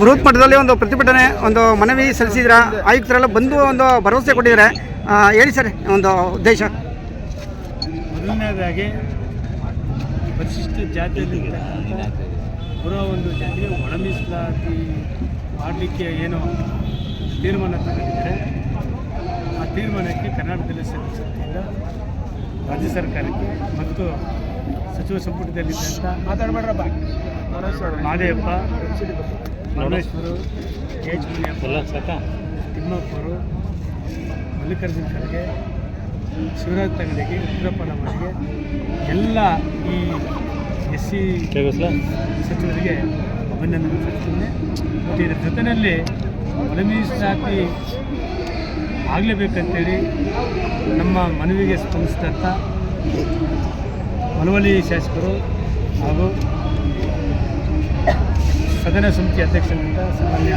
ಬೃಹತ್ ಮಟ್ಟದಲ್ಲಿ ಒಂದು ಪ್ರತಿಭಟನೆ ಒಂದು ಮನವಿ ಸಲ್ಲಿಸಿದ್ರ ಆಯುಕ್ತರೆಲ್ಲ ಬಂದು ಒಂದು ಭರವಸೆ ಕೊಟ್ಟಿದ್ದಾರೆ. ಹೇಳಿ ಸರ್ ಒಂದು ಉದ್ದೇಶ. ಮೊದಲನೇದಾಗಿ ಪರಿಶಿಷ್ಟ ಜಾತಿಯಲ್ಲಿ ಬರೋ ಒಂದು ಜಾತಿಗೆ ಒಳ ಮೀಸಲಾತಿ ಮಾಡಲಿಕ್ಕೆ ಏನು ತೀರ್ಮಾನ ತಗೊಂಡಿದ್ದಾರೆ. ಆ ತೀರ್ಮಾನಕ್ಕೆ ಕರ್ನಾಟಕದಲ್ಲಿ ಸಲ್ಲಿಸಿದ್ದ ರಾಜ್ಯ ಸರ್ಕಾರಕ್ಕೆ ಮತ್ತು ಸಚಿವ ಸಂಪುಟದಲ್ಲಿದ್ದಂಥ ಮಾತಾಡಬೇಡ್ರಪ್ಪ. ಮಾದೇವಪ್ಪ ಪರಮೇಶ್ವರು ಎಚ್ ಮುನಿಯಪ್ಪ ತಿಮ್ಮಪ್ಪರು ಮಲ್ಲಿಕಾರ್ಜುನ ಖರ್ಗೆ ಶಿವರಾಜ್ ತಂಗಡಿಗೆ ಉಗ್ರಪ್ಪ ನಮಗೆ ಎಲ್ಲ ಈ ಎಸ್ ಸಿ ಸಚಿವರಿಗೆ ಅಭಿನಂದನೆ ಸಲ್ಲಿಸ್ತೇನೆ. ಮತ್ತು ಇದರ ಜೊತೆಯಲ್ಲಿ ಮೀಸಲಾತಿ ಆಗಲೇಬೇಕಂತೇಳಿ ನಮ್ಮ ಮನವಿಗೆ ಸ್ಪಂದಿಸಿದಂಥ ಮಳವಳ್ಳಿ ಶಾಸಕರು ಹಾಗೂ ಸದನ ಸಮಿತಿ ಅಧ್ಯಕ್ಷರಿಂದ ಸಾಮಾನ್ಯ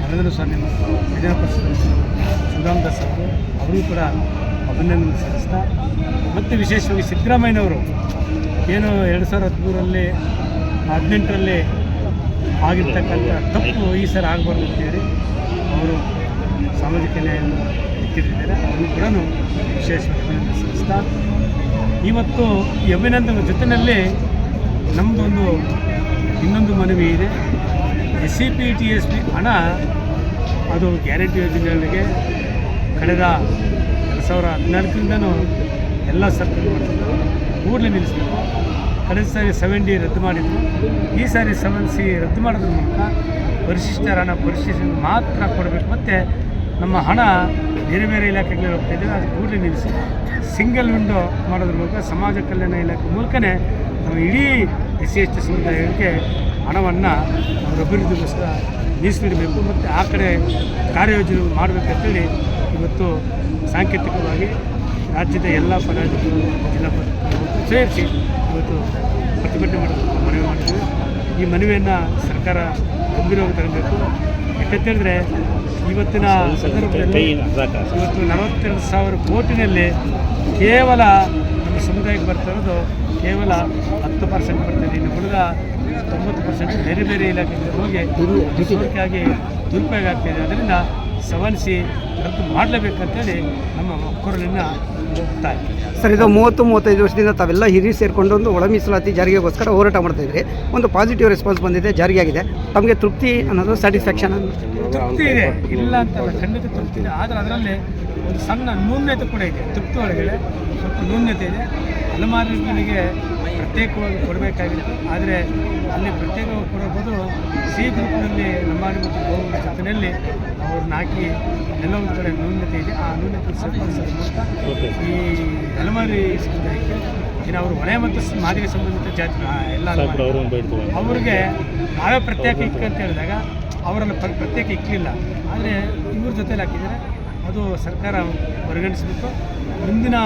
ನರೇಂದ್ರ ಸ್ವಾಮಿ ಮತ್ತು ವಿಧಾನ ಪರಿಷತ್ ಸುಧಾಮ್ ದಾಸ್ ಅವರು ಅವರಿಗೂ ಕೂಡ ಅಭಿನಂದನೆ ಸಲ್ಲಿಸ್ತಾ ಮತ್ತು ವಿಶೇಷವಾಗಿ ಸಿದ್ದರಾಮಯ್ಯನವರು ಏನು ಎರಡು ಸಾವಿರದ ಹದಿಮೂರರಲ್ಲಿ ಹದಿನೆಂಟರಲ್ಲಿ ಆಗಿರ್ತಕ್ಕಂಥ ತಪ್ಪು ಈ ಸರ್ ಆಗಬಾರ್ದು ಅಂತೇಳಿ ಅವರು ಸಾಮಾಜಿಕ ನ್ಯಾಯವನ್ನು ಎತ್ತಿದ್ದಾರೆ ಅವರು ಕೂಡ ವಿಶೇಷವಾಗಿ ಅಭಿನಂದನೆ ಸಲ್ಲಿಸ್ತಾ ಇವತ್ತು ಈ ಅಭಿನಂದನೆ ಜೊತೆಯಲ್ಲಿ ನಮ್ಮದೊಂದು ಇನ್ನೊಂದು ಮನವಿ ಇದೆ. S C P T S P ಹಣ ಅದು ಗ್ಯಾರಂಟಿ ಯೋಜನೆಗಳಿಗೆ ಕಳೆದ ಎರಡು ಸಾವಿರ ಹದಿನಾಲ್ಕರಿಂದನೂ ಎಲ್ಲ ಸರ್ಕಾರ ಮಾಡ್ತಿದ್ರು ಕೂಡಲೇ ನಿಲ್ಲಿಸಬೇಕು. ಕಳೆದ ಸಾರಿ ಸೆವೆನ್ ಡಿ ರದ್ದು ಮಾಡಿದ್ರು. ಈ ಸಾರಿ ಸೆವೆನ್ ಸಿ ರದ್ದು ಮಾಡೋದ್ರ ಮೂಲಕ ಪರಿಶಿಷ್ಟರ ಹಣ ಪರಿಶಿಷ್ಟ ಮಾತ್ರ ಕೊಡಬೇಕು. ಮತ್ತು ನಮ್ಮ ಹಣ ಬೇರೆ ಬೇರೆ ಇಲಾಖೆಗಳಿಗೆ ಹೋಗ್ತಾ ಇದ್ದೇವೆ ಅದು ಕೂಡಲೇ ನಿಲ್ಲಿಸಿ. ಸಿಂಗಲ್ ವಿಂಡೋ ಮಾಡೋದ್ರ ಮೂಲಕ ಸಮಾಜ ಕಲ್ಯಾಣ ಇಲಾಖೆ ಮೂಲಕನೇ ಇಡೀ ಎಸ್ ಸಿ ಎಸ್ ಟಿ ಸಮುದಾಯಕ್ಕೆ ಹಣವನ್ನು ಅವರ ಅಭಿವೃದ್ಧಿಗೋಸ್ಕರ ಮೀಸಲಿಡಬೇಕು ಮತ್ತು ಆ ಕಡೆ ಕಾರ್ಯಯೋಜನೆ ಮಾಡಬೇಕಂತೇಳಿ ಇವತ್ತು ಸಾಂಕೇತಿಕವಾಗಿ ರಾಜ್ಯದ ಎಲ್ಲ ಪದಾಧಿಕಾರಿಗಳು ಜಿಲ್ಲಾ ಪದಾಧಿಕಾರಿಗಳು ಸೇರಿಸಿ ಇವತ್ತು ಪ್ರತಿಭಟನೆ ಮಾಡಬೇಕು ಮನವಿ ಮಾಡ್ತೀವಿ ಈ ಮನವಿಯನ್ನು ಸರ್ಕಾರ ಗಂಭೀರವಾಗಿ ತರಬೇಕು. ಯಾಕಂತೇಳಿದ್ರೆ ಇವತ್ತಿನ ಸಂದರ್ಭದಲ್ಲಿ ಇವತ್ತು ನಲವತ್ತೆರಡು ಸಾವಿರ ಕೋಟಿನಲ್ಲಿ ಕೇವಲ ಸಮುದಾಯಕ್ಕೆ ಬರ್ತಾ ಇರೋದು ಕೇವಲ ಹತ್ತು ಪರ್ಸೆಂಟ್ ಬರ್ತಿದೆ ಇನ್ನು ಉಳಿದ ತೊಂಬತ್ತು ಪರ್ಸೆಂಟ್ ಬೇರೆ ಬೇರೆ ಇಲಾಖೆಗಳಿಗೆ ಹೋಗಿ ಸೋರಿಕೆಯಾಗಿ ದುರುಪಯೋಗ ಆಗ್ತಿದೆ ಅದರಿಂದ ಸವನಿಸಿ ರದ್ದು ಮಾಡಲೇಬೇಕಂತೇಳಿ ನಮ್ಮ ಒಕ್ಕೂರಲಿನ ಹೋಗ್ತಾ ಸರ್ ಇದು ಮೂವತ್ತು ಮೂವತ್ತೈದು ವರ್ಷದಿಂದ ತಾವೆಲ್ಲ ಹಿರಿ ಸೇರಿಕೊಂಡು ಒಂದು ಒಳ ಮೀಸಲಾತಿ ಜಾರಿಗೆಗೋಸ್ಕರ ಹೋರಾಟ ಮಾಡ್ತಾ ಇದ್ರಿ. ಒಂದು ಪಾಸಿಟಿವ್ ರೆಸ್ಪಾನ್ಸ್ ಬಂದಿದೆ ಜಾರಿಯಾಗಿದೆ. ತಮಗೆ ತೃಪ್ತಿ ಅನ್ನೋದು ಸ್ಯಾಟಿಸ್ಫ್ಯಾಕ್ಷನ್ ತೃಪ್ತಿ ಇದೆ. ಇಲ್ಲ ಅಂತ ಖಂಡಿತ ತೃಪ್ತಿ ಇದೆ. ಆದರೆ ಅದರಲ್ಲಿ ಒಂದು ಸಣ್ಣ ನ್ಯೂನ್ಯತೆ ಕೂಡ ಇದೆ. ತೃಪ್ತಿ ಒಳಗಡೆ ಸ್ವಲ್ಪ ನ್ಯೂನ್ಯತೆ ಇದೆ. ಅಲಮಾರಿಗಳಿಗೆ ಪ್ರತ್ಯೇಕವಾಗಿ ಕೊಡಬೇಕಾಗಿತ್ತು ಆದರೆ ಅಲ್ಲಿ ಪ್ರತ್ಯೇಕವಾಗಿ ಕೊಡೋ ಬದಲು ಸಿ ಗ್ರೂಪ್ನಲ್ಲಿ ಲಂಬಾಣಿ ಮತ್ತು ಗೋವುಗಳ ಜೊತೆಯಲ್ಲಿ ಅವ್ರನ್ನ ಹಾಕಿ ಎಲ್ಲ ಒಂದು ಕಡೆ ನ್ಯೂನ್ಯತೆ ಇದೆ. ಆ ನ್ಯೂನ್ಯತೆ ಸರಿಪಡಿಸೋದ್ರ ಮೂಲಕ ಈ ಅಲೆಮಾರಿ ಸಮುದಾಯಕ್ಕೆ ಇನ್ನು ಅವರು ಹೊಣೆ ಮತ್ತು ಮಾದಿಗೆ ಸಂಬಂಧಿತ ಜಾತಿ ಎಲ್ಲ ಅವ್ರಿಗೆ ನಾವೇ ಪ್ರತ್ಯೇಕ ಇಕ್ಕ ಅಂತ ಹೇಳಿದಾಗ ಅವರನ್ನು ಪ್ರ ಪ್ರತ್ಯೇಕ ಇಕ್ಕಲಿಲ್ಲ ಆದರೆ ಇವ್ರ ಜೊತೆಯಲ್ಲಿ ಹಾಕಿದರೆ ಅದು ಸರ್ಕಾರ ಪರಿಗಣಿಸಬೇಕು ಮುಂದಿನ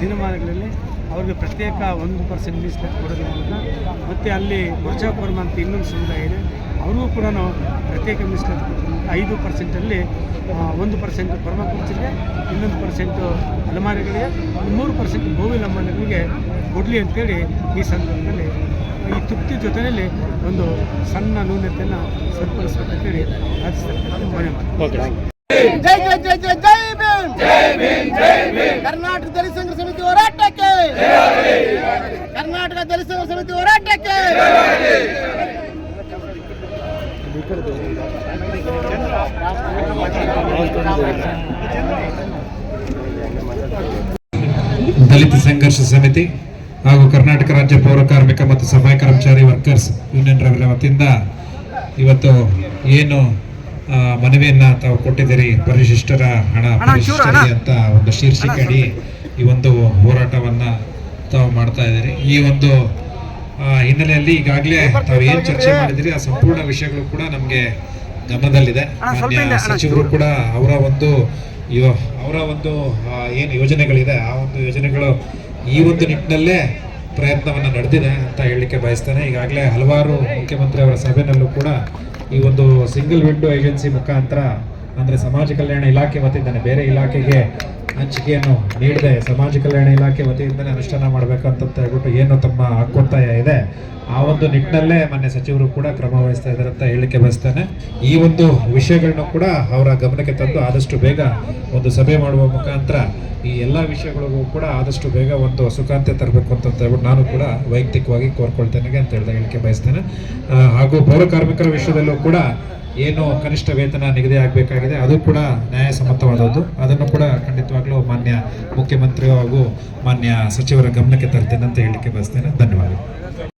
ದಿನಮಾನಗಳಲ್ಲಿ ಅವ್ರಿಗೆ ಪ್ರತ್ಯೇಕ ಒಂದು ಪರ್ಸೆಂಟ್ ಮೀಸಲಾತಿ ಕೊಡೋದ್ರಿಂದ ಮತ್ತು ಅಲ್ಲಿ ವರ್ಷಾಪರ್ಮ ಅಂತ ಇನ್ನೊಂದು ಸಮುದಾಯ ಇದೆ ಅವ್ರಿಗೂ ಕೂಡ ಪ್ರತ್ಯೇಕ ಮೀಸಲಾತಿ ಕೊಡ್ತೀವಿ. ಐದು ಪರ್ಸೆಂಟಲ್ಲಿ ಒಂದು ಪರ್ಸೆಂಟ್ ಪರಮಪುರುಷರಿಗೆ ಇನ್ನೊಂದು ಪರ್ಸೆಂಟು ಅಲಮಾರಿಗಳಿಗೆ ಒಂದು ಮೂರು ಪರ್ಸೆಂಟ್ ಗೋವಿಲ್ ಅಮ್ಮನಿಗಳಿಗೆ ಕೊಡಲಿ ಅಂತೇಳಿ ಈ ಸಂದರ್ಭದಲ್ಲಿ ಈ ತೃಪ್ತಿ ಜೊತೆಯಲ್ಲಿ ಒಂದು ಸಣ್ಣ ನ್ಯೂನತೆಯನ್ನು ಸರಿಪಡಿಸ್ಬೇಕಂತೇಳಿ ರಾಜ್ಯ ಸರ್ಕಾರ ಮನೆ ಮಾಡಿ ಕರ್ನಾಟಕ ದಲಿತ ಸಂಘ ಸಮಿತಿ ಹೋರಾಟಕ್ಕೆ. ಕರ್ನಾಟಕ ದಲಿತ ಸಂಘ ಸಮಿತಿ ಹೋರಾಟಕ್ಕೆ. ದಲಿತ ಸಂಘರ್ಷ ಸಮಿತಿ ಹಾಗೂ ಕರ್ನಾಟಕ ರಾಜ್ಯ ಪೌರ ಕಾರ್ಮಿಕ ಮತ್ತು ಸಫಾಯಿ ಕರ್ಮಚಾರಿ ವರ್ಕರ್ಸ್ ಯೂನಿಯನ್ ರವರ ವತಿಯಿಂದ ಇವತ್ತು ಏನು ಮನವಿಯನ್ನ ತಾವು ಕೊಟ್ಟಿದ್ದೀರಿ. ಪರಿಶಿಷ್ಟರ ಹಣ ಪರಿಶಿಷ್ಟರಿಗೆ ಅಂತ ಒಂದು ಶೀರ್ಷಿಕೆ ಅಡಿ ಈ ಒಂದು ಹೋರಾಟವನ್ನ ತಾವು ಮಾಡ್ತಾ ಇದ್ದೀರಿ. ಈ ಒಂದು ಹಿನ್ನೆಲೆಯಲ್ಲಿ ಈಗಾಗಲೇ ತಾವು ಏನ್ ಚರ್ಚೆ ಮಾಡಿದಿರಿ ಆ ಸಂಪೂರ್ಣ ವಿಷಯಗಳು ಕೂಡ ನಮಗೆ ಗಮನದಲ್ಲಿದೆ. ಸಚಿವರು ಕೂಡ ಅವರ ಒಂದು ಅವರ ಒಂದು ಏನು ಯೋಜನೆಗಳಿದೆ ಆ ಒಂದು ಯೋಜನೆಗಳು ಈ ಒಂದು ನಿಟ್ಟಿನಲ್ಲೇ ಪ್ರಯತ್ನವನ್ನು ನಡೆದಿದೆ ಅಂತ ಹೇಳಲಿಕ್ಕೆ ಬಯಸ್ತೇನೆ. ಈಗಾಗಲೇ ಹಲವಾರು ಮುಖ್ಯಮಂತ್ರಿ ಅವರ ಸಭೆನಲ್ಲೂ ಕೂಡ ಈ ಒಂದು ಸಿಂಗಲ್ ವಿಂಡೋ ಏಜೆನ್ಸಿ ಮುಖಾಂತರ ಅಂದರೆ ಸಮಾಜ ಕಲ್ಯಾಣ ಇಲಾಖೆ ವತಿಯಿಂದನೇ ಬೇರೆ ಇಲಾಖೆಗೆ ಹಂಚಿಕೆಯನ್ನು ನೀಡದೆ. ಸಮಾಜ ಕಲ್ಯಾಣ ಇಲಾಖೆ ವತಿಯಿಂದಲೇ ಅನುಷ್ಠಾನ ಮಾಡಬೇಕಂತ ಹೇಳ್ಬಿಟ್ಟು ಏನು ತಮ್ಮ ಹಕ್ಕೊತ್ತಾಯ ಇದೆ? ಆ ಒಂದು ನಿಟ್ಟಿನಲ್ಲೇ ಮಾನ್ಯ ಸಚಿವರು ಕೂಡ ಕ್ರಮ ವಹಿಸ್ತಾ ಇದ್ದಾರೆ ಅಂತ ಹೇಳಿಕೆ ಬಯಸ್ತೇನೆ. ಈ ಒಂದು ವಿಷಯಗಳನ್ನು ಕೂಡ ಅವರ ಗಮನಕ್ಕೆ ತಂದು ಆದಷ್ಟು ಬೇಗ ಒಂದು ಸಭೆ ಮಾಡುವ ಮುಖಾಂತರ ಈ ಎಲ್ಲ ವಿಷಯಗಳಿಗೂ ಕೂಡ ಆದಷ್ಟು ಬೇಗ ಒಂದು ಸುಖಾಂತ್ಯ ತರಬೇಕು ಅಂತ ಹೇಳ್ಬಿಟ್ಟು ನಾನು ಕೂಡ ವೈಯಕ್ತಿಕವಾಗಿ ಕೋರ್ಕೊಳ್ತೇನೆ ಅಂತ ಹೇಳಿದ ಹೇಳಿಕೆ ಬಯಸ್ತೇನೆ. ಹಾಗೂ ಪೌರ ಕಾರ್ಮಿಕರ ವಿಷಯದಲ್ಲೂ ಕೂಡ ಏನು ಕನಿಷ್ಠ ವೇತನ ನಿಗದಿ ಆಗಬೇಕಾಗಿದೆ, ಅದು ಕೂಡ ನ್ಯಾಯಸಮ್ಮತವಾದದ್ದು ಅದನ್ನು ಕೂಡ ಖಂಡಿತವಾಗ್ಲೂ ಮಾನ್ಯ ಮುಖ್ಯಮಂತ್ರಿ ಹಾಗೂ ಮಾನ್ಯ ಸಚಿವರ ಗಮನಕ್ಕೆ ತರ್ತೇನೆ ಅಂತ ಹೇಳಲಿಕ್ಕೆ ಬಯಸ್ತೇನೆ. ಧನ್ಯವಾದಗಳು.